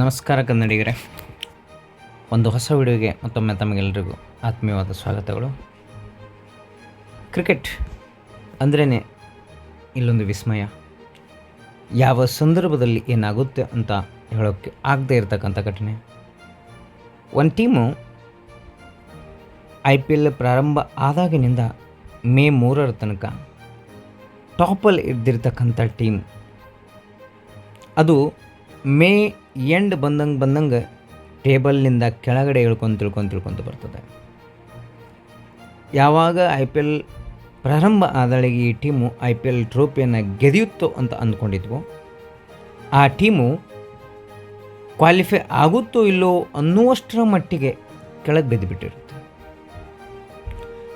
ನಮಸ್ಕಾರ ಕನ್ನಡಿಗರೇ. ಒಂದು ಹೊಸ ವಿಡಿಯೋಗೆ ಮತ್ತೊಮ್ಮೆ ತಮಗೆಲ್ಲರಿಗೂ ಆತ್ಮೀಯವಾದ ಸ್ವಾಗತಗಳು. ಕ್ರಿಕೆಟ್ ಅಂದ್ರೇ ಇಲ್ಲೊಂದು ವಿಸ್ಮಯ. ಯಾವ ಸಂದರ್ಭದಲ್ಲಿ ಏನಾಗುತ್ತೆ ಅಂತ ಹೇಳೋಕ್ಕೆ ಆಗದೇ ಇರತಕ್ಕಂಥ ಘಟನೆ. ಒಂದು ಟೀಮು ಐ ಪಿ ಎಲ್ ಪ್ರಾರಂಭ ಆದಾಗಿನಿಂದ ಮೇ ಮೂರರ ತನಕ ಟಾಪಲ್ಲಿ ಇದ್ದಿರ್ತಕ್ಕಂಥ ಟೀಮ್. ಅದು ಮೇ ಎಂಡ್ ಬಂದಂಗೆ ಬಂದಂಗೆ ಟೇಬಲ್ನಿಂದ ಕೆಳಗಡೆ ಇಳ್ಕೊಂಡು ತಿಳ್ಕೊಂಡು ತಿಳ್ಕೊಂಡು ಬರ್ತದೆ. ಯಾವಾಗ ಐ ಪಿ ಎಲ್ ಪ್ರಾರಂಭ ಆದಳಿಗೆ ಈ ಟೀಮು ಐ ಪಿ ಎಲ್ ಟ್ರೋಫಿಯನ್ನು ಗೆದೆಯುತ್ತೋ ಅಂತ ಅಂದ್ಕೊಂಡಿದ್ವು, ಆ ಟೀಮು ಕ್ವಾಲಿಫೈ ಆಗುತ್ತೋ ಇಲ್ಲೋ ಅನ್ನುವಷ್ಟರ ಮಟ್ಟಿಗೆ ಕೆಳಗೆ ಬಿದ್ದುಬಿಟ್ಟಿರುತ್ತೆ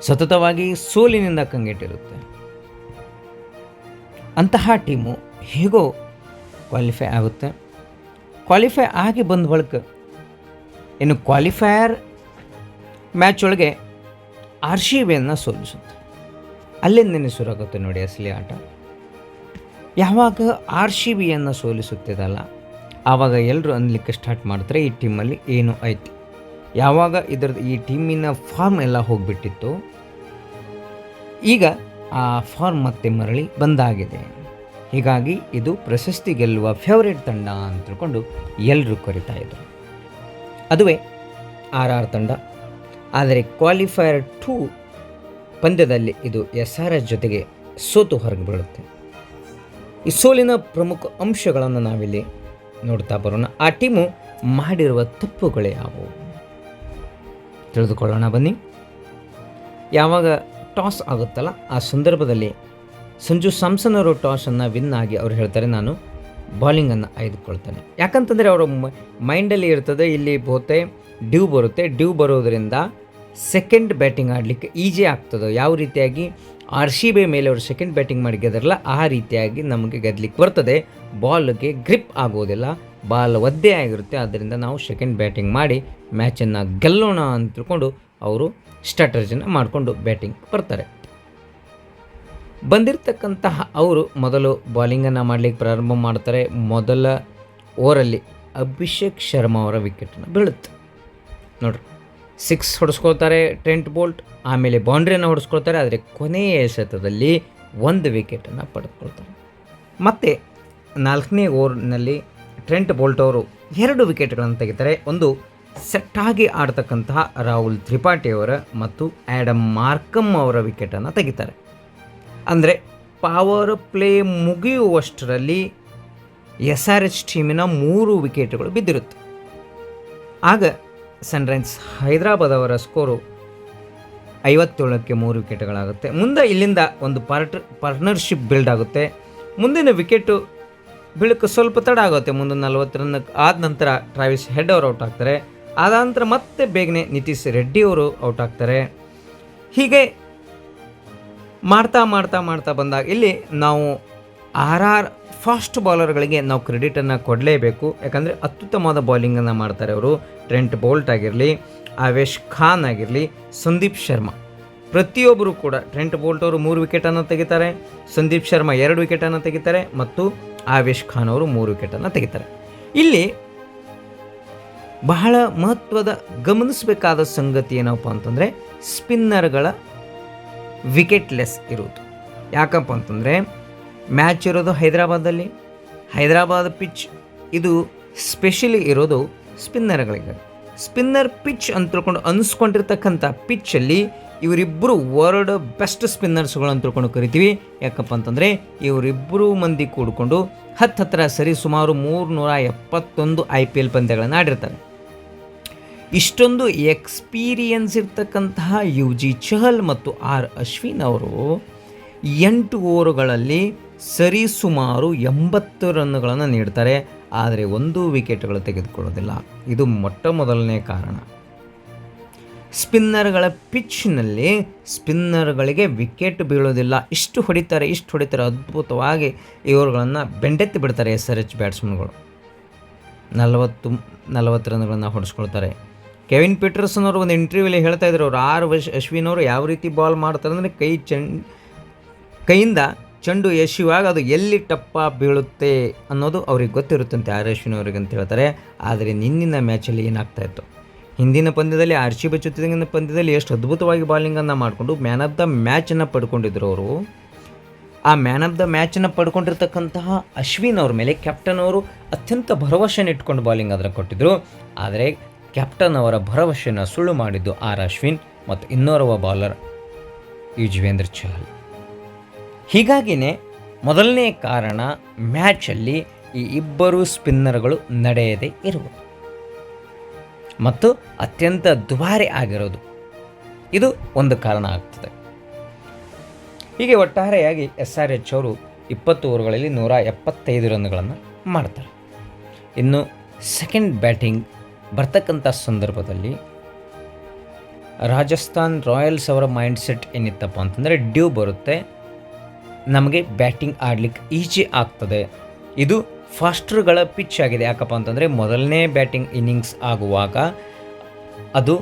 ಸತತವಾಗಿ ಸೋಲಿನಿಂದ ಕಂಗೆಟ್ಟಿರುತ್ತೆ. ಅಂತಹ ಟೀಮು ಹೇಗೋ ಕ್ವಾಲಿಫೈ ಆಗುತ್ತೆ. ಕ್ವಾಲಿಫೈ ಆಗಿ ಬಂದ ಬಳಿಕ ಇನ್ನು ಕ್ವಾಲಿಫೈಯರ್ ಮ್ಯಾಚ್ ಒಳಗೆ ಆರ್ ಸಿ ಬಿಯನ್ನು ಸೋಲಿಸುತ್ತೆ. ಅಲ್ಲಿಂದನೇ ಶುರುವಾಗುತ್ತೆ ನೋಡಿ ಅಸಲಿ ಆಟ. ಯಾವಾಗ ಆರ್ ಸಿ ಬಿಯನ್ನು ಸೋಲಿಸುತ್ತಿದ್ದಲ್ಲ ಆವಾಗ ಎಲ್ಲರೂ ಅನ್ಲಿಕ್ಕೆ ಸ್ಟಾರ್ಟ್ ಮಾಡ್ತಾರೆ ಈ ಟೀಮಲ್ಲಿ ಏನು ಐತಿ ಯಾವಾಗ ಇದರದ್ದು ಈ ಟೀಮಿನ ಫಾರ್ಮ್ ಎಲ್ಲ ಹೋಗಿಬಿಟ್ಟಿತ್ತು, ಈಗ ಆ ಫಾರ್ಮ್ ಮತ್ತೆ ಮರಳಿ ಬಂದಾಗಿದೆ. ಹೀಗಾಗಿ ಇದು ಪ್ರಶಸ್ತಿ ಗೆಲ್ಲುವ ಫೇವ್ರೇಟ್ ತಂಡ ಅಂತ ತಿಳ್ಕೊಂಡು ಎಲ್ಲರೂ ಕರಿತಾ ಇದ್ರು. ಅದುವೇ ಆರ್ ಆರ್ ತಂಡ. ಆದರೆ ಕ್ವಾಲಿಫೈಯರ್ ಟೂ ಪಂದ್ಯದಲ್ಲಿ ಇದು ಎಸ್ ಆರ್ ಎಸ್ ಜೊತೆಗೆ ಸೋತು ಹೊರಗೆ ಬೀಳುತ್ತೆ. ಈ ಸೋಲಿನ ಪ್ರಮುಖ ಅಂಶಗಳನ್ನು ನಾವಿಲ್ಲಿ ನೋಡ್ತಾ ಬರೋಣ. ಆ ಟೀಮು ಮಾಡಿರುವ ತಪ್ಪುಗಳೇ ಯಾವುವು? ತಿಳಿದುಕೊಳ್ಳೋಣ ಬನ್ನಿ. ಯಾವಾಗ ಟಾಸ್ ಆಗುತ್ತಲ್ಲ, ಆ ಸಂದರ್ಭದಲ್ಲಿ ಸಂಜು ಸ್ಯಾಮ್ಸನ್ ಅವರು ಟಾಸನ್ನು ವಿನ್ ಆಗಿ ಅವ್ರು ಹೇಳ್ತಾರೆ, ನಾನು ಬಾಲಿಂಗನ್ನು ಆಯ್ದುಕೊಳ್ತೇನೆ. ಯಾಕಂತಂದರೆ ಅವರ ಮೈಂಡಲ್ಲಿ ಇರ್ತದೆ, ಇಲ್ಲಿ ಬಹುತೆ ಡ್ಯೂ ಬರುತ್ತೆ. ಡ್ಯೂ ಬರೋದರಿಂದ ಸೆಕೆಂಡ್ ಬ್ಯಾಟಿಂಗ್ ಆಡಲಿಕ್ಕೆ ಈಜಿ ಆಗ್ತದೆ. ಯಾವ ರೀತಿಯಾಗಿ ಆರ್ ಸಿ ಬಿ ಮೇಲೆ ಅವರು ಸೆಕೆಂಡ್ ಬ್ಯಾಟಿಂಗ್ ಮಾಡಿ ಆ ರೀತಿಯಾಗಿ ನಮಗೆ ಗೆದ್ಲಿಕ್ಕೆ ಬರ್ತದೆ. ಬಾಲ್ಗೆ ಗ್ರಿಪ್ ಆಗೋದಿಲ್ಲ, ಬಾಲ್ ಒದ್ದೆ ಆಗಿರುತ್ತೆ. ಆದ್ದರಿಂದ ನಾವು ಸೆಕೆಂಡ್ ಬ್ಯಾಟಿಂಗ್ ಮಾಡಿ ಮ್ಯಾಚನ್ನು ಗೆಲ್ಲೋಣ ಅಂತ ತಿಳ್ಕೊಂಡು ಅವರು ಸ್ಟ್ರಾಟಜಿನ ಮಾಡಿಕೊಂಡು ಬ್ಯಾಟಿಂಗ್ ಬರ್ತಾರೆ. ಬಂದಿರತಕ್ಕಂತಹ ಅವರು ಮೊದಲು ಬಾಲಿಂಗನ್ನು ಮಾಡಲಿಕ್ಕೆ ಪ್ರಾರಂಭ ಮಾಡ್ತಾರೆ. ಮೊದಲ ಓವರಲ್ಲಿ ಅಭಿಷೇಕ್ ಶರ್ಮಾ ಅವರ ವಿಕೆಟನ್ನು ಬೀಳುತ್ತೆ. ನೋಡ್ರಿ, ಸಿಕ್ಸ್ ಹೊಡೆಸ್ಕೊಳ್ತಾರೆ ಟ್ರೆಂಟ್ ಬೋಲ್ಟ್, ಆಮೇಲೆ ಬೌಂಡ್ರಿಯನ್ನು ಹೊಡೆಸ್ಕೊಳ್ತಾರೆ, ಆದರೆ ಕೊನೆಯ ಎಸೆತದಲ್ಲಿ ಒಂದು ವಿಕೆಟನ್ನು ಪಡೆದುಕೊಳ್ತಾರೆ. ಮತ್ತು ನಾಲ್ಕನೇ ಓವರ್ನಲ್ಲಿ ಟ್ರೆಂಟ್ ಬೋಲ್ಟ್ ಅವರು ಎರಡು ವಿಕೆಟ್ಗಳನ್ನು ತೆಗಿತಾರೆ. ಒಂದು ಸೆಟ್ಟಾಗಿ ಆಡ್ತಕ್ಕಂತಹ ರಾಹುಲ್ ತ್ರಿಪಾಠಿ ಅವರ ಮತ್ತು ಆ್ಯಡಮ್ ಮಾರ್ಕಮ್ ಅವರ ವಿಕೆಟನ್ನು ತೆಗಿತಾರೆ. ಅಂದರೆ ಪವರ್ ಪ್ಲೇ ಮುಗಿಯುವಷ್ಟರಲ್ಲಿ ಎಸ್ ಆರ್ ಎಚ್ ಟೀಮಿನ ಮೂರು ವಿಕೆಟ್ಗಳು ಬಿದ್ದಿರುತ್ತೆ. ಆಗ ಸನ್ರೈಸ್ ಹೈದರಾಬಾದ್ ಅವರ ಸ್ಕೋರು ಐವತ್ತೇಳಕ್ಕೆ ಮೂರು ವಿಕೆಟ್ಗಳಾಗುತ್ತೆ ಮುಂದೆ ಇಲ್ಲಿಂದ ಒಂದು ಪಾರ್ಟ್ ಪಾರ್ಟ್ನರ್ಶಿಪ್ ಬಿಲ್ಡ್ ಆಗುತ್ತೆ. ಮುಂದಿನ ವಿಕೆಟು ಬೀಳಕ್ಕೆ ಸ್ವಲ್ಪ ತಡ ಆಗುತ್ತೆ. ಮುಂದೆ ನಲ್ವತ್ತು ರನ್ ಆದ ನಂತರ ಟ್ರಾವಿಸ್ ಹೆಡ್ ಅವರು ಔಟ್ ಆಗ್ತಾರೆ. ಆದ ನಂತರ ಮತ್ತೆ ಬೇಗನೆ ನಿತೀಶ್ ರೆಡ್ಡಿ ಅವರು ಔಟ್ ಆಗ್ತಾರೆ. ಹೀಗೆ ಮಾಡ್ತಾ ಮಾಡ್ತಾ ಮಾಡ್ತಾ ಬಂದಾಗ ಇಲ್ಲಿ ನಾವು ಆರ್ ಆರ್ ಫಾಸ್ಟ್ ಬಾಲರ್ಗಳಿಗೆ ನಾವು ಕ್ರೆಡಿಟನ್ನು ಕೊಡಲೇಬೇಕು. ಯಾಕಂದರೆ ಅತ್ಯುತ್ತಮವಾದ ಬೌಲಿಂಗನ್ನು ಮಾಡ್ತಾರೆ ಅವರು. ಟ್ರೆಂಟ್ ಬೋಲ್ಟ್ ಆಗಿರಲಿ, ಆವೇಶ್ ಖಾನ್ ಆಗಿರಲಿ, ಸಂದೀಪ್ ಶರ್ಮಾ. ಪ್ರತಿಯೊಬ್ಬರು ಕೂಡ ಟ್ರೆಂಟ್ ಬೋಲ್ಟ್ ಅವರು ಮೂರು ವಿಕೆಟನ್ನು ತೆಗಿತಾರೆ, ಸಂದೀಪ್ ಶರ್ಮಾ ಎರಡು ವಿಕೆಟನ್ನು ತೆಗಿತಾರೆ ಮತ್ತು ಆವೇಶ್ ಖಾನ್ ಅವರು ಮೂರು ವಿಕೆಟನ್ನು ತೆಗಿತಾರೆ. ಇಲ್ಲಿ ಬಹಳ ಮಹತ್ವದ ಗಮನಿಸಬೇಕಾದ ಸಂಗತಿ ಏನಪ್ಪ ಅಂತಂದರೆ ಸ್ಪಿನ್ನರ್ಗಳ ವಿಕೆಟ್ಲೆಸ್ ಇರೋದು ಯಾಕಪ್ಪ ಅಂತಂದರೆ ಮ್ಯಾಚ್ ಇರೋದು ಹೈದರಾಬಾದಲ್ಲಿ ಹೈದರಾಬಾದ್ ಪಿಚ್ ಇದು ಸ್ಪೆಷಲಿ ಇರೋದು ಸ್ಪಿನ್ನರ್ಗಳಿಗೆ ಸ್ಪಿನ್ನರ್ ಪಿಚ್ ಅಂತ ತಿಳ್ಕೊಂಡು ಅನಿಸ್ಕೊಂಡಿರ್ತಕ್ಕಂಥ ಪಿಚ್ಚಲ್ಲಿ ಇವರಿಬ್ಬರು ವರ್ಲ್ಡ್ ಬೆಸ್ಟ್ ಸ್ಪಿನ್ನರ್ಸ್ಗಳು ಅಂತ ತಿಳ್ಕೊಂಡು ಕರಿತೀವಿ. ಯಾಕಪ್ಪ ಅಂತಂದರೆ ಇವರಿಬ್ಬರು ಮಂದಿ ಕೂಡಿಕೊಂಡು ಹತ್ತು ಹತ್ತಿರ ಸರಿ ಸುಮಾರು ಮೂರು ನೂರ ಎಪ್ಪತ್ತೊಂದು ಐ ಪಿ ಎಲ್ ಪಂದ್ಯಗಳನ್ನು ಆಡಿರ್ತಾರೆ. ಇಷ್ಟೊಂದು ಎಕ್ಸ್ಪೀರಿಯನ್ಸ್ ಇರ್ತಕ್ಕಂತಹ ಯು ಜಿ ಚಹಲ್ ಮತ್ತು ಆರ್ ಅಶ್ವಿನ್ ಅವರು ಎಂಟು ಓವರುಗಳಲ್ಲಿ ಸರಿ ಸುಮಾರು ಎಂಬತ್ತು ರನ್ಗಳನ್ನು ನೀಡ್ತಾರೆ. ಆದರೆ ಒಂದು ವಿಕೆಟ್ಗಳು ತೆಗೆದುಕೊಳ್ಳೋದಿಲ್ಲ. ಇದು ಮೊಟ್ಟ ಮೊದಲನೇ ಕಾರಣ. ಸ್ಪಿನ್ನರ್ಗಳ ಪಿಚ್ನಲ್ಲಿ ಸ್ಪಿನ್ನರ್ಗಳಿಗೆ ವಿಕೆಟ್ ಬೀಳೋದಿಲ್ಲ. ಇಷ್ಟು ಹೊಡಿತಾರೆ ಇಷ್ಟು ಹೊಡಿತಾರೆ, ಅದ್ಭುತವಾಗಿ ಇವರುಗಳನ್ನು ಬೆಂಡೆತ್ತಿ ಬಿಡ್ತಾರೆ ಎಸ್ ಆರ್ ಎಚ್ ಬ್ಯಾಟ್ಸ್ಮನ್ಗಳು. ನಲವತ್ತು ನಲವತ್ತು ರನ್ಗಳನ್ನು ಹೊಡೆಸ್ಕೊಳ್ತಾರೆ. ಕೆವಿನ್ ಪೀಟರ್ಸನ್ ಅವರು ಒಂದು ಇಂಟರ್ವ್ಯೂಲಿ ಹೇಳ್ತಾ ಇದ್ರು, ಅವರು ಆರ್ ವಶ್ ಅಶ್ವಿನ್ ಅವರು ಯಾವ ರೀತಿ ಬಾಲ್ ಮಾಡ್ತಾರೆ ಅಂದರೆ ಕೈ ಚೆಂಡ್ ಕೈಯಿಂದ ಚೆಂಡು ಎಸೆಯುವಾಗ ಅದು ಎಲ್ಲಿ ಟಪ್ಪ ಬೀಳುತ್ತೆ ಅನ್ನೋದು ಅವ್ರಿಗೆ ಗೊತ್ತಿರುತ್ತಂತೆ ಆರ್ ಅಶ್ವಿನ್ ಅವರಿಗೆ ಅಂತ ಹೇಳ್ತಾರೆ. ಆದರೆ ನಿನ್ನಿನ ಮ್ಯಾಚಲ್ಲಿ ಏನಾಗ್ತಾ ಇತ್ತು? ಹಿಂದಿನ ಪಂದ್ಯದಲ್ಲಿ ಆರ್ ಸಿ ಪಂದ್ಯದಲ್ಲಿ ಎಷ್ಟು ಅದ್ಭುತವಾಗಿ ಬಾಲಿಂಗನ್ನು ಮಾಡಿಕೊಂಡು ಮ್ಯಾನ್ ಆಫ್ ದ ಮ್ಯಾಚನ್ನು ಪಡ್ಕೊಂಡಿದ್ರು ಅವರು. ಆ ಮ್ಯಾನ್ ಆಫ್ ದ ಮ್ಯಾಚನ್ನು ಪಡ್ಕೊಂಡಿರ್ತಕ್ಕಂತಹ ಅಶ್ವಿನ್ ಅವ್ರ ಮೇಲೆ ಕ್ಯಾಪ್ಟನ್ ಅವರು ಅತ್ಯಂತ ಭರವಸೆನ ಇಟ್ಕೊಂಡು ಬಾಲಿಂಗ್ ಅದನ್ನು ಕೊಟ್ಟಿದ್ದರು ಆದರೆ ಕ್ಯಾಪ್ಟನ್ ಅವರ ಭರವಸೆಯನ್ನು ಸುಳ್ಳು ಮಾಡಿದ್ದು ಆರ್ ಅಶ್ವಿನ್ ಮತ್ತು ಇನ್ನೋರ್ವ ಬೌಲರ್ ಯುಜ್ವೇಂದ್ರ ಚಹಲ್. ಹೀಗಾಗಿಯೇ ಮೊದಲನೇ ಕಾರಣ ಮ್ಯಾಚಲ್ಲಿ ಈ ಇಬ್ಬರು ಸ್ಪಿನ್ನರ್ಗಳು ನಡೆಯದೇ ಇರುವುದು. ಮತ್ತು ಅತ್ಯಂತ ದುಬಾರಿ ಆಗಿರೋದು. ಇದು ಒಂದು ಕಾರಣ ಆಗ್ತದೆ. ಹೀಗೆ ಒಟ್ಟಾರೆಯಾಗಿ ಎಸ್ ಆರ್ ಎಚ್ ಅವರು ಇಪ್ಪತ್ತು ಓವರ್ಗಳಲ್ಲಿ ನೂರ ಎಪ್ಪತ್ತೈದು ರನ್ಗಳನ್ನು ಮಾಡ್ತಾರೆ. ಇನ್ನು ಸೆಕೆಂಡ್ ಬ್ಯಾಟಿಂಗ್ ಬರ್ತಕ್ಕಂಥ ಸಂದರ್ಭದಲ್ಲಿ ರಾಜಸ್ಥಾನ್ ರಾಯಲ್ಸ್ ಅವರ ಮೈಂಡ್ ಸೆಟ್ ಏನಿತ್ತಪ್ಪ ಅಂತಂದರೆ ಡ್ಯೂ ಬರುತ್ತೆ, ನಮಗೆ ಬ್ಯಾಟಿಂಗ್ ಆಡ್ಲಿಕ್ಕೆ ಈಜಿ ಆಗ್ತದೆ. ಇದು ಫಾಸ್ಟ್ರುಗಳ ಪಿಚ್ ಆಗಿದೆ. ಯಾಕಪ್ಪ ಅಂತಂದರೆ ಮೊದಲನೇ ಬ್ಯಾಟಿಂಗ್ ಇನ್ನಿಂಗ್ಸ್ ಆಗುವಾಗ ಅದು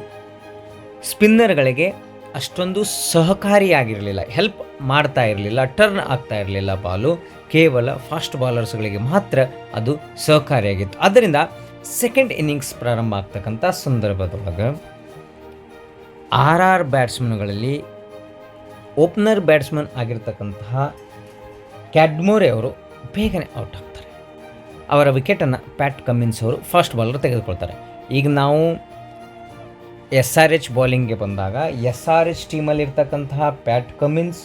ಸ್ಪಿನ್ನರ್ಗಳಿಗೆ ಅಷ್ಟೊಂದು ಸಹಕಾರಿಯಾಗಿರಲಿಲ್ಲ. ಹೆಲ್ಪ್ ಮಾಡ್ತಾ ಇರಲಿಲ್ಲ ಟರ್ನ್ ಆಗ್ತಾ ಇರಲಿಲ್ಲ ಬಾಲು ಕೇವಲ ಫಾಸ್ಟ್ ಬಾಲರ್ಸ್ಗಳಿಗೆ ಮಾತ್ರ ಅದು ಸಹಕಾರಿಯಾಗಿತ್ತು. ಆದ್ದರಿಂದ ಸೆಕೆಂಡ್ ಇನ್ನಿಂಗ್ಸ್ ಪ್ರಾರಂಭ ಆಗ್ತಕ್ಕಂಥ ಸಂದರ್ಭದೊಳಗೆ ಆರ್ ಆರ್ ಬ್ಯಾಟ್ಸ್ಮನ್ಗಳಲ್ಲಿ ಓಪನರ್ ಬ್ಯಾಟ್ಸ್ಮನ್ ಆಗಿರ್ತಕ್ಕಂತಹ ಕ್ಯಾಡ್ಮೋರೆ ಅವರು ಬೇಗನೆ ಔಟ್ ಆಗ್ತಾರೆ. ಅವರ ವಿಕೆಟನ್ನು ಪ್ಯಾಟ್ ಕಮ್ಮಿನ್ಸ್ ಅವರು ಫಸ್ಟ್ ಬಾಲರ್ ತೆಗೆದುಕೊಳ್ತಾರೆ. ಈಗ ನಾವು ಎಸ್ ಆರ್ ಎಚ್ ಬೌಲಿಂಗ್ಗೆ ಬಂದಾಗ ಎಸ್ ಆರ್ ಎಚ್ ಟೀಮಲ್ಲಿರ್ತಕ್ಕಂತಹ ಪ್ಯಾಟ್ ಕಮಿನ್ಸ್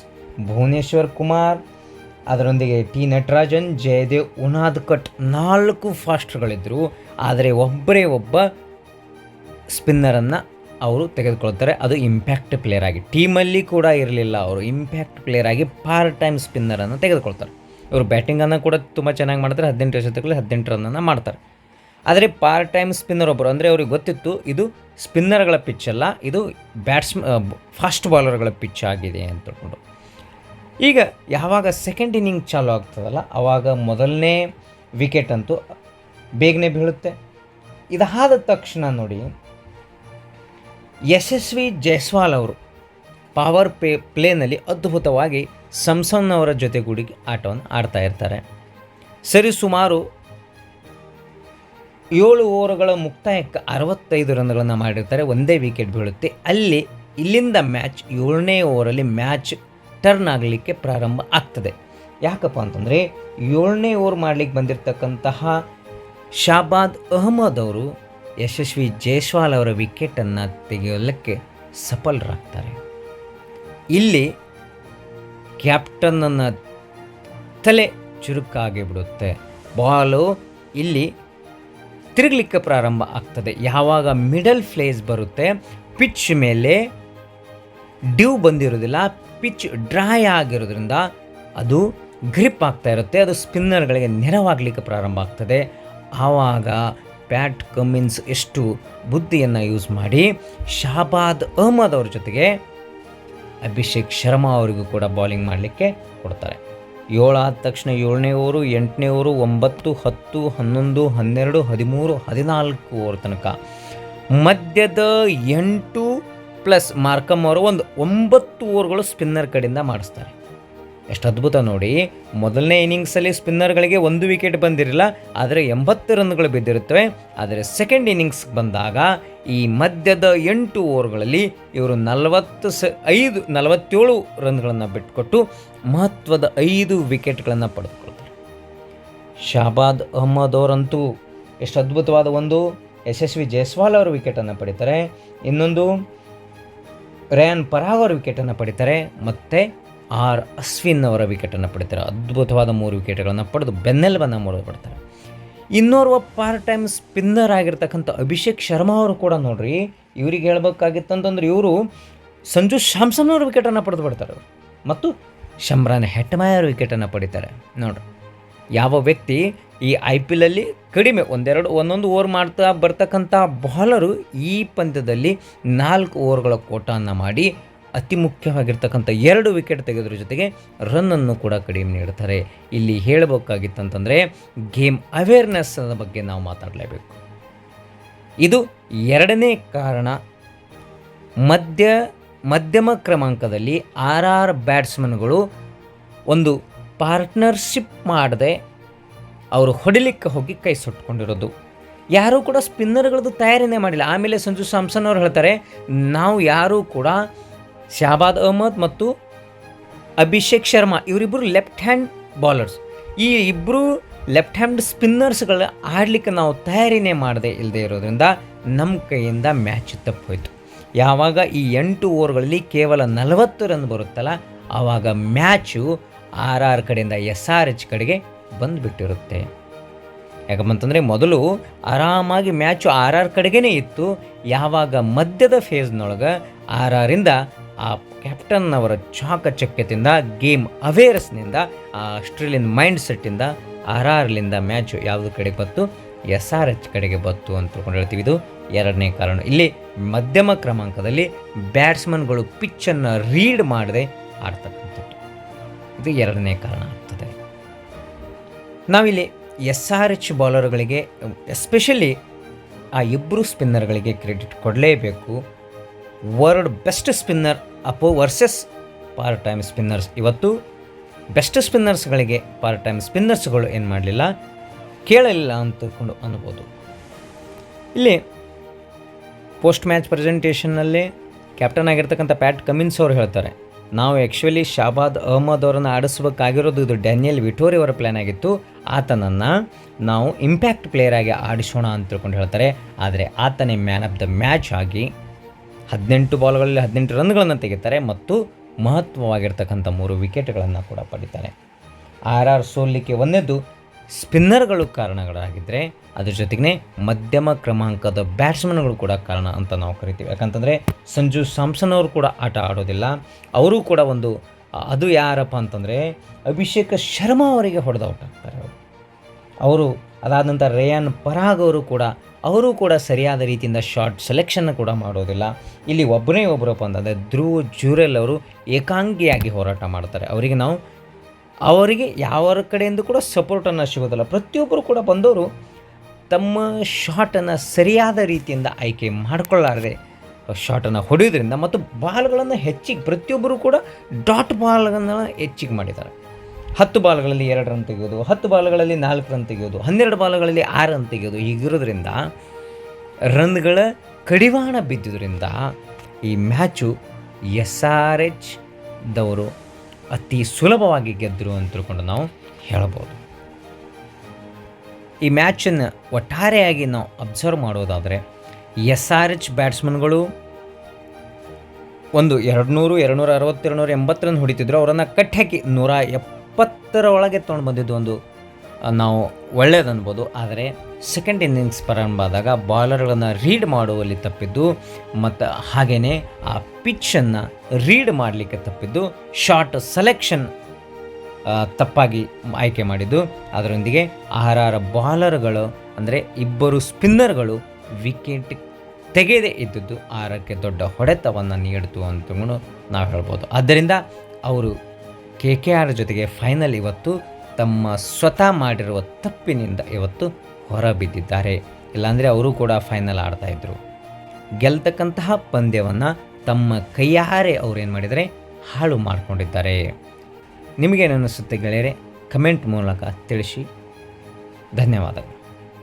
ಭುವನೇಶ್ವರ್ ಕುಮಾರ್ ಅದರೊಂದಿಗೆ ಟಿ ನಟರಾಜನ್, ಜಯದೇವ್ ಉನಾದ್ ಕಟ್ ನಾಲ್ಕು ಫಾಸ್ಟ್ರ್ಗಳಿದ್ದರು ಆದರೆ ಒಬ್ಬರೇ ಒಬ್ಬ ಸ್ಪಿನ್ನರನ್ನು ಅವರು ತೆಗೆದುಕೊಳ್ತಾರೆ. ಅದು ಇಂಪ್ಯಾಕ್ಟ್ ಪ್ಲೇಯರ್ ಆಗಿ. ಟೀಮಲ್ಲಿ ಕೂಡ ಇರಲಿಲ್ಲ ಅವರು. ಇಂಪ್ಯಾಕ್ಟ್ ಪ್ಲೇಯರ್ ಆಗಿ ಪಾರ್ಟ್ ಟೈಮ್ ಸ್ಪಿನ್ನರನ್ನು ತೆಗೆದುಕೊಳ್ತಾರೆ. ಇವರು ಬ್ಯಾಟಿಂಗನ್ನು ಕೂಡ ತುಂಬ ಚೆನ್ನಾಗಿ ಮಾಡ್ತಾರೆ. ಹದಿನೆಂಟು ಎಸೆತಗಳಲ್ಲಿ ಹದಿನೆಂಟು ರನ್ನನ್ನು ಮಾಡ್ತಾರೆ. ಆದರೆ ಪಾರ್ಟ್ ಟೈಮ್ ಸ್ಪಿನ್ನರ್ ಒಬ್ಬರು ಅಂದರೆ ಅವ್ರಿಗೆ ಗೊತ್ತಿತ್ತು, ಇದು ಸ್ಪಿನ್ನರ್ಗಳ ಪಿಚ್ ಅಲ್ಲ, ಇದು ಬ್ಯಾಟ್ಸ್ ಫಾಸ್ಟ್ ಬಾಲರ್ಗಳ ಪಿಚ್ ಆಗಿದೆ ಅಂತ ಈಗ ಯಾವಾಗ ಸೆಕೆಂಡ್ ಇನ್ನಿಂಗ್ ಚಾಲು ಆಗ್ತದಲ್ಲ ಆವಾಗ ಮೊದಲನೇ ವಿಕೆಟ್ ಅಂತೂ ಬೇಗನೆ ಬೀಳುತ್ತೆ. ಇದಾದ ತಕ್ಷಣ ನೋಡಿ, ಯಶಸ್ವಿ ಜೈಸ್ವಾಲ್ ಅವರು ಪವರ್ ಪೇ ಪ್ಲೇನಲ್ಲಿ ಅದ್ಭುತವಾಗಿ ಸಂಸನ್ ಅವರ ಜೊತೆಗೂಡಿ ಆಟವನ್ನು ಆಡ್ತಾ ಇರ್ತಾರೆ. ಸರಿ, ಸುಮಾರು ಏಳು ಓವರ್ಗಳ ಮುಕ್ತಾಯಕ್ಕೆ ಅರವತ್ತೈದು ರನ್ಗಳನ್ನು ಮಾಡಿರ್ತಾರೆ, ಒಂದೇ ವಿಕೆಟ್ ಬೀಳುತ್ತೆ. ಅಲ್ಲಿ, ಇಲ್ಲಿಂದ ಮ್ಯಾಚ್ ಏಳನೇ ಓವರಲ್ಲಿ ಮ್ಯಾಚ್ ಟರ್ನ್ ಆಗಲಿಕ್ಕೆ ಪ್ರಾರಂಭ ಆಗ್ತದೆ. ಯಾಕಪ್ಪ ಅಂತಂದರೆ ಏಳನೇ ಓವರ್ ಮಾಡಲಿಕ್ಕೆ ಬಂದಿರತಕ್ಕಂತಹ ಶಾಬಾದ್ ಅಹಮದ್ ಅವರು ಯಶಸ್ವಿ ಜೈಸ್ವಾಲ್ ಅವರ ವಿಕೆಟನ್ನು ತೆಗೆಯಲಿಕ್ಕೆ ಸಫಲರಾಗ್ತಾರೆ. ಇಲ್ಲಿ ಕ್ಯಾಪ್ಟನ್ನನ್ನು ತಲೆ ಚುರುಕಾಗಿ ಬಿಡುತ್ತೆ. ಬಾಲು ಇಲ್ಲಿ ತಿರುಗಲಿಕ್ಕೆ ಪ್ರಾರಂಭ ಆಗ್ತದೆ. ಯಾವಾಗ ಮಿಡಲ್ ಫ್ಲೇಸ್ ಬರುತ್ತೆ ಪಿಚ್ ಮೇಲೆ ಡ್ಯೂ ಬಂದಿರೋದಿಲ್ಲ ಪಿಚ್ ಡ್ರೈ ಆಗಿರೋದ್ರಿಂದ ಅದು ಗ್ರಿಪ್ ಆಗ್ತಾ ಇರುತ್ತೆ, ಅದು ಸ್ಪಿನ್ನರ್ಗಳಿಗೆ ನೆರವಾಗಲಿಕ್ಕೆ ಪ್ರಾರಂಭ ಆಗ್ತದೆ. ಆವಾಗ ಪ್ಯಾಟ್ ಕಮಿನ್ಸ್ ಎಷ್ಟು ಬುದ್ಧಿಯನ್ನು ಯೂಸ್ ಮಾಡಿ ಶಾಬಾದ್ ಅಹಮದ್ ಅವ್ರ ಜೊತೆಗೆ ಅಭಿಷೇಕ್ ಶರ್ಮಾ ಅವರಿಗೂ ಕೂಡ ಬೌಲಿಂಗ್ ಮಾಡಲಿಕ್ಕೆ ಕೊಡ್ತಾರೆ. ಏಳಾದ ತಕ್ಷಣ ಏಳನೇ ಓವರು ಎಂಟನೇ ಓವರು ಒಂಬತ್ತು, ಹತ್ತು, ಹನ್ನೊಂದು, ಹನ್ನೆರಡು, ಹದಿಮೂರು, ಹದಿನಾಲ್ಕು ಓವರ್ ತನಕ. ಮಧ್ಯದ ಎಂಟು ಪ್ಲಸ್ ಮಾರ್ಕಮ್ ಅವರು ಒಂದು ಒಂಬತ್ತು ಓವರ್ಗಳು ಸ್ಪಿನ್ನರ್ ಕಡೆಯಿಂದ ಮಾಡಿಸ್ತಾರೆ. ಎಷ್ಟು ಅದ್ಭುತ ನೋಡಿ, ಮೊದಲನೇ ಇನ್ನಿಂಗ್ಸಲ್ಲಿ ಸ್ಪಿನ್ನರ್ಗಳಿಗೆ ಒಂದು ವಿಕೆಟ್ ಬಂದಿರಲಿಲ್ಲ, ಆದರೆ ಎಂಬತ್ತು ರನ್ಗಳು ಬಿದ್ದಿರುತ್ತವೆ. ಆದರೆ ಸೆಕೆಂಡ್ ಇನ್ನಿಂಗ್ಸ್ ಬಂದಾಗ, ಈ ಮಧ್ಯದ ಎಂಟು ಓವರ್ಗಳಲ್ಲಿ ಇವರು ನಲವತ್ತು ಸ, ಐದು, ನಲವತ್ತೇಳು ರನ್ಗಳನ್ನು ಬಿಟ್ಟುಕೊಟ್ಟು ಮಹತ್ವದ ಐದು ವಿಕೆಟ್ಗಳನ್ನು ಪಡೆದುಕೊಳ್ತಾರೆ ಶಾಬಾದ್ ಅಹಮದ್ ಅವರಂತೂ ಎಷ್ಟು ಅದ್ಭುತವಾದ ಒಂದು ಯಶಸ್ವಿ ಜೈಸ್ವಾಲ್ ಅವರು ವಿಕೆಟನ್ನು ಪಡಿತಾರೆ. ಇನ್ನೊಂದು ರೇಯನ್ ಪರಾಗ್ ಅವರ ವಿಕೆಟನ್ನು ಪಡಿತಾರೆ ಮತ್ತು ಆರ್ ಅಶ್ವಿನ್ ಅವರ ವಿಕೆಟನ್ನು ಪಡಿತಾರೆ. ಅದ್ಭುತವಾದ ಮೂರು ವಿಕೆಟ್ಗಳನ್ನು ಪಡೆದು ಬೆನ್ನೆಲುಬನ್ನು ಪಡ್ತಾರೆ. ಇನ್ನೋರ್ವ ಪಾರ್ಟ್ ಟೈಮ್ ಸ್ಪಿನ್ನರ್ ಆಗಿರ್ತಕ್ಕಂಥ ಅಭಿಷೇಕ್ ಶರ್ಮಾ ಅವರು ಕೂಡ ನೋಡ್ರಿ, ಇವ್ರಿಗೆ ಹೇಳ್ಬೇಕಾಗಿತ್ತಂತಂದ್ರೆ ಇವರು ಸಂಜು ಶಾಮ್ಸನ್ ಅವರು ವಿಕೆಟನ್ನು ಪಡೆದು ಬಿಡ್ತಾರೆ. ಅವರು ಮತ್ತು ಶಮ್ರಾನ್ ಹೆಟ್ಮಾಯರ್ ವಿಕೆಟನ್ನು ಪಡಿತಾರೆ. ನೋಡ್ರಿ. ಯಾವ ವ್ಯಕ್ತಿ ಈ ಐ ಪಿ ಎಲಲ್ಲಿ ಕಡಿಮೆ ಒಂದೆರಡು ಒಂದೊಂದು ಓವರ್ ಮಾಡ್ತಾ ಬರ್ತಕ್ಕಂಥ ಬಾಲರು ಈ ಪಂದ್ಯದಲ್ಲಿ ನಾಲ್ಕು ಓವರ್ಗಳ ಕೋಟವನ್ನು ಮಾಡಿ ಅತಿ ಮುಖ್ಯವಾಗಿರ್ತಕ್ಕಂಥ ಎರಡು ವಿಕೆಟ್ ತೆಗೆದ್ರ ಜೊತೆಗೆ ರನ್ನನ್ನು ಕೂಡ ಕಡಿಮೆ ನೀಡ್ತಾರೆ. ಇಲ್ಲಿ ಹೇಳಬೇಕಾಗಿತ್ತಂತಂದರೆ ಗೇಮ್ ಅವೇರ್ನೆಸ್ ಬಗ್ಗೆ ನಾವು ಮಾತಾಡಲೇಬೇಕು. ಇದು ಎರಡನೇ ಕಾರಣ. ಮಧ್ಯ, ಮಧ್ಯಮ ಕ್ರಮಾಂಕದಲ್ಲಿ ಆರ್ ಆರ್ ಬ್ಯಾಟ್ಸ್ಮನ್ಗಳು ಒಂದು ಪಾರ್ಟ್ನರ್ಶಿಪ್ ಮಾಡದೆ ಅವರು ಹೊಡಿಲಿಕ್ಕೆ ಹೋಗಿ ಕೈ ಸುಟ್ಕೊಂಡಿರೋದು. ಯಾರೂ ಕೂಡ ಸ್ಪಿನ್ನರ್ಗಳದ್ದು ತಯಾರಿನೇ ಮಾಡಿಲ್ಲ. ಆಮೇಲೆ ಸಂಜು ಸ್ಯಾಮ್ಸನ್ ಅವ್ರು ಹೇಳ್ತಾರೆ, ನಾವು ಯಾರೂ ಕೂಡ ಶಾಬಾದ್ ಅಹಮದ್ ಮತ್ತು ಅಭಿಷೇಕ್ ಶರ್ಮಾ ಇವರಿಬ್ಬರು ಲೆಫ್ಟ್ ಹ್ಯಾಂಡ್ ಬಾಲರ್ಸ್. ಈ ಇಬ್ಬರು ಲೆಫ್ಟ್ ಹ್ಯಾಂಡ್ ಸ್ಪಿನ್ನರ್ಸ್ಗಳ ಆಡಲಿಕ್ಕೆ ನಾವು ತಯಾರಿನೇ ಮಾಡದೆ ಇಲ್ಲದೆ ಇರೋದ್ರಿಂದ ನಮ್ಮ ಕೈಯಿಂದ ಮ್ಯಾಚ್ ತಪ್ಪೋಯ್ತು. ಯಾವಾಗ ಈ ಎಂಟು ಓವರ್ಗಳಲ್ಲಿ ಕೇವಲ ನಲವತ್ತು ರನ್ ಬರುತ್ತಲ್ಲ, ಆವಾಗ ಮ್ಯಾಚು ಆರ್ ಆರ್ ಕಡೆಯಿಂದ ಎಸ್ ಆರ್ ಎಚ್ ಕಡೆಗೆ ಬಂದುಬಿಟ್ಟಿರುತ್ತೆ. ಯಾಕಂತಂದರೆ ಮೊದಲು ಆರಾಮಾಗಿ ಮ್ಯಾಚು ಆರ್ ಆರ್ ಕಡೆಗೇ ಇತ್ತು. ಯಾವಾಗ ಮಧ್ಯದ ಫೇಸ್ನೊಳಗೆ ಆರ್ ಆರಿಂದ ಆ ಕ್ಯಾಪ್ಟನ್ ಅವರ ಚಾಕಚಕ್ಯತೆಯಿಂದ ಗೇಮ್ ಅವೇರ್ಸ್ನಿಂದ ಆ ಆಸ್ಟ್ರೇಲಿಯನ್ ಮೈಂಡ್ ಸೆಟ್ಟಿಂದ ಆರ್ ಆರ್ಲಿಂದ ಮ್ಯಾಚು ಯಾವುದು ಕಡೆಗೆ ಬತ್ತು ಎಸ್ ಆರ್ ಎಚ್ ಕಡೆಗೆ ಬತ್ತು ಅಂತ ತಿಳ್ಕೊಂಡು ಹೇಳ್ತೀವಿ. ಇದು ಎರಡನೇ ಕಾರಣ. ಇಲ್ಲಿ ಮಧ್ಯಮ ಕ್ರಮಾಂಕದಲ್ಲಿ ಬ್ಯಾಟ್ಸ್ಮನ್ಗಳು ಪಿಚ್ಚನ್ನು ರೀಡ್ ಮಾಡದೆ ಆಡ್ತಕ್ಕಂಥದ್ದು. ಇದು ಎರಡನೇ ಕಾರಣ ಆಗ್ತದೆ. ನಾವಿಲ್ಲಿ ಎಸ್ ಆರ್ ಎಚ್ ಬಾಲರ್ಗಳಿಗೆ ಎಸ್ಪೆಷಲಿ ಆ ಇಬ್ಬರು ಸ್ಪಿನ್ನರ್ಗಳಿಗೆ ಕ್ರೆಡಿಟ್ ಕೊಡಲೇಬೇಕು. ವರ್ಲ್ಡ್ ಬೆಸ್ಟ್ ಸ್ಪಿನ್ನರ್ ಅಪೋ ವರ್ಸಸ್ ಪಾರ್ಟ್ ಟೈಮ್ ಸ್ಪಿನ್ನರ್ಸ್ ಇವತ್ತು ಬೆಸ್ಟ್ ಸ್ಪಿನ್ನರ್ಸ್ಗಳಿಗೆ ಪಾರ್ಟ್ ಟೈಮ್ ಸ್ಪಿನ್ನರ್ಸ್ಗಳು ಏನು ಮಾಡಲಿಲ್ಲ? ಕೇಳಲಿಲ್ಲ ಅಂತ ತಿಳ್ಕೊಂಡು ಅನ್ಬೋದು. ಇಲ್ಲಿ ಪೋಸ್ಟ್ ಮ್ಯಾಚ್ ಪ್ರೆಸೆಂಟೇಷನ್ನಲ್ಲಿ ಕ್ಯಾಪ್ಟನ್ ಆಗಿರ್ತಕ್ಕಂಥ ಪ್ಯಾಟ್ ಕಮಿನ್ಸ್ ಅವರು ಹೇಳ್ತಾರೆ. ನಾವು ಆ್ಯಕ್ಚುಲಿ ಶಾಬಾದ್ ಅಹಮದ್ ಅವರನ್ನು ಆಡಿಸ್ಬೇಕಾಗಿರೋದು ಇದು ಡ್ಯಾನಿಯಲ್ ವಿಟೋರಿ ಅವರ ಪ್ಲ್ಯಾನ್ ಆಗಿತ್ತು. ಆತನನ್ನು ನಾವು ಇಂಪ್ಯಾಕ್ಟ್ ಪ್ಲೇಯರ್ ಆಗಿ ಆಡಿಸೋಣ ಅಂತ ತಿಳ್ಕೊಂಡು ಹೇಳ್ತಾರೆ. ಆದರೆ ಆತನೇ ಮ್ಯಾನ್ ಆಫ್ ದ ಮ್ಯಾಚ್ ಆಗಿ ಹದಿನೆಂಟು ಬಾಲ್ಗಳಲ್ಲಿ ಹದಿನೆಂಟು ರನ್ಗಳನ್ನು ತೆಗಿತಾರೆ ಮತ್ತು ಮಹತ್ವವಾಗಿರ್ತಕ್ಕಂಥ ಮೂರು ವಿಕೆಟ್ಗಳನ್ನು ಕೂಡ ಪಡಿತಾರೆ ಆರ್ ಆರ್ ಸೋಲಿಕ್ಕೆ ಒಂದೇದು ಸ್ಪಿನ್ನರ್ಗಳು ಕಾರಣಗಳಾಗಿದ್ದರೆ ಅದ್ರ ಜೊತೆಗೆ ಮಧ್ಯಮ ಕ್ರಮಾಂಕದ ಬ್ಯಾಟ್ಸ್ಮನ್ಗಳು ಕೂಡ ಕಾರಣ ಅಂತ ನಾವು ಕರಿತೀವಿ. ಯಾಕಂತಂದರೆ ಸಂಜು ಸಾಮ್ಸನ್ ಅವರು ಕೂಡ ಆಟ ಆಡೋದಿಲ್ಲ. ಅವರು ಕೂಡ ಒಂದು, ಅದು ಯಾರಪ್ಪ ಅಂತಂದರೆ ಅಭಿಷೇಕ್ ಶರ್ಮಾ ಅವರಿಗೆ ಹೊಡೆದು ಔಟ್ ಆಗ್ತಾರೆ ಅವರು. ಅವರು ಅದಾದ ನಂತರ ರೇಯಾನ್ ಪರಾಗ್ ಅವರು ಕೂಡ ಅವರು ಕೂಡ ಸರಿಯಾದ ರೀತಿಯಿಂದ ಶಾರ್ಟ್ ಸೆಲೆಕ್ಷನ್ ಕೂಡ ಮಾಡೋದಿಲ್ಲ. ಇಲ್ಲಿ ಒಬ್ಬನೇ ಒಬ್ಬರಪ್ಪ ಅಂತಂದರೆ ಧ್ರುವ ಜೂರೆಲ್ ಅವರು ಏಕಾಂಗಿಯಾಗಿ ಹೋರಾಟ ಮಾಡ್ತಾರೆ. ಅವರಿಗೆ ನಾವು ಅವರಿಗೆ ಯಾವ ಕಡೆಯಿಂದ ಕೂಡ ಸಪೋರ್ಟನ್ನು ಸಿಗೋದಿಲ್ಲ. ಪ್ರತಿಯೊಬ್ಬರು ಕೂಡ ಬಂದವರು ತಮ್ಮ ಶಾಟನ್ನು ಸರಿಯಾದ ರೀತಿಯಿಂದ ಆಯ್ಕೆ ಮಾಡಿಕೊಳ್ಳಾರದೆ. ಶಾಟನ್ನು ಹೊಡೆಯೋದ್ರಿಂದ ಮತ್ತು ಬಾಲ್ಗಳನ್ನು ಹೆಚ್ಚಿಗೆ ಪ್ರತಿಯೊಬ್ಬರು ಕೂಡ ಡಾಟ್ ಬಾಲ್ಗಳನ್ನು ಹೆಚ್ಚಿಗೆ ಮಾಡಿದ್ದಾರೆ. ಹತ್ತು ಬಾಲ್ಗಳಲ್ಲಿ ಎರಡು ರನ್ ತೆಗೆಯೋದು, ಹತ್ತು ಬಾಲ್ಗಳಲ್ಲಿ ನಾಲ್ಕು ರನ್ ತೆಗೆಯೋದು, ಹನ್ನೆರಡು ಬಾಲ್ಗಳಲ್ಲಿ ಆರು ರನ್ ತೆಗೆಯೋದು ಹೀಗಿರೋದ್ರಿಂದ ರನ್ಗಳ ಕಡಿವಾಣ ಬಿದ್ದಿದ್ದರಿಂದ ಈ ಮ್ಯಾಚು ಎಸ್ ಆರ್ ಎಚ್ ದವರು ಅತಿ ಸುಲಭವಾಗಿ ಗೆದ್ದರು ಅಂತ ತಿಳ್ಕೊಂಡು ನಾವು ಹೇಳ್ಬೋದು. ಈ ಮ್ಯಾಚನ್ನು ಒಟ್ಟಾರೆಯಾಗಿ ನಾವು ಅಬ್ಸರ್ವ್ ಮಾಡೋದಾದರೆ ಎಸ್ ಆರ್ ಎಚ್ ಬ್ಯಾಟ್ಸ್ಮನ್ಗಳು ಒಂದು ಎರಡುನೂರು, ಎರಡುನೂರ ಎರಡು ನೂರ ಅರವತ್ತು ಎರಡು ನೂರ ಎಂಬತ್ತು ರನ್ ಹೊಡಿತಿದ್ರು. ಅವರನ್ನು ಕಟ್ಟಿ ಹಾಕಿ ನೂರ ಎಪ್ಪತ್ತರ ಒಳಗೆ ತೊಗೊಂಡು ಬಂದಿದ್ದು ಒಂದು ನಾವು ಒಳ್ಳೆಯದನ್ಬೋದು ಆದರೆ ಸೆಕೆಂಡ್ ಇನ್ನಿಂಗ್ಸ್ ಪ್ರಾರಂಭ ಆದಾಗ ಬಾಲರ್ಗಳನ್ನು ರೀಡ್ ಮಾಡುವಲ್ಲಿ ತಪ್ಪಿದ್ದು, ಮತ್ತು ಹಾಗೆಯೇ ಆ ಪಿಚ್ಚನ್ನು ರೀಡ್ ಮಾಡಲಿಕ್ಕೆ ತಪ್ಪಿದ್ದು ಶಾರ್ಟ್ ಸೆಲೆಕ್ಷನ್ ತಪ್ಪಾಗಿ ಆಯ್ಕೆ ಮಾಡಿದ್ದು. ಅದರೊಂದಿಗೆ ಆರಾರ ಬಾಲರ್ಗಳು ಅಂದರೆ ಇಬ್ಬರು ಸ್ಪಿನ್ನರ್ಗಳು ವಿಕೆಟ್ ತೆಗೆದೇ ಇದ್ದದ್ದು, ಆರಕ್ಕೆ ದೊಡ್ಡ ಹೊಡೆತವನ್ನು ನೀಡಿತು ಅಂತ ನಾವು ಹೇಳ್ಬೋದು. ಆದ್ದರಿಂದ ಅವರು ಕೆ ಕೆ ಆರ್ ಜೊತೆಗೆ ಫೈನಲ್ ಇವತ್ತು ತಮ್ಮ ಸ್ವತಃ ಮಾಡಿರುವ ತಪ್ಪಿನಿಂದ ಇವತ್ತು ಹೊರಬಿದ್ದಿದ್ದಾರೆ. ಇಲ್ಲಾಂದರೆ ಅವರು ಕೂಡ ಫೈನಲ್ ಆಡ್ತಾಯಿದ್ರು ಗೆಲ್ತಕ್ಕಂತಹ ಪಂದ್ಯವನ್ನು ತಮ್ಮ ಕೈಯಾರೆ ಏನು ಮಾಡಿದರೆ ಹಾಳು ಮಾಡಿಕೊಂಡಿದ್ದಾರೆ. ನಿಮಗೇನು ಅನಿಸುತ್ತೆ ಗೆಳೆಯರೆ? ಕಮೆಂಟ್ ಮೂಲಕ ತಿಳಿಸಿ. ಧನ್ಯವಾದಗಳು.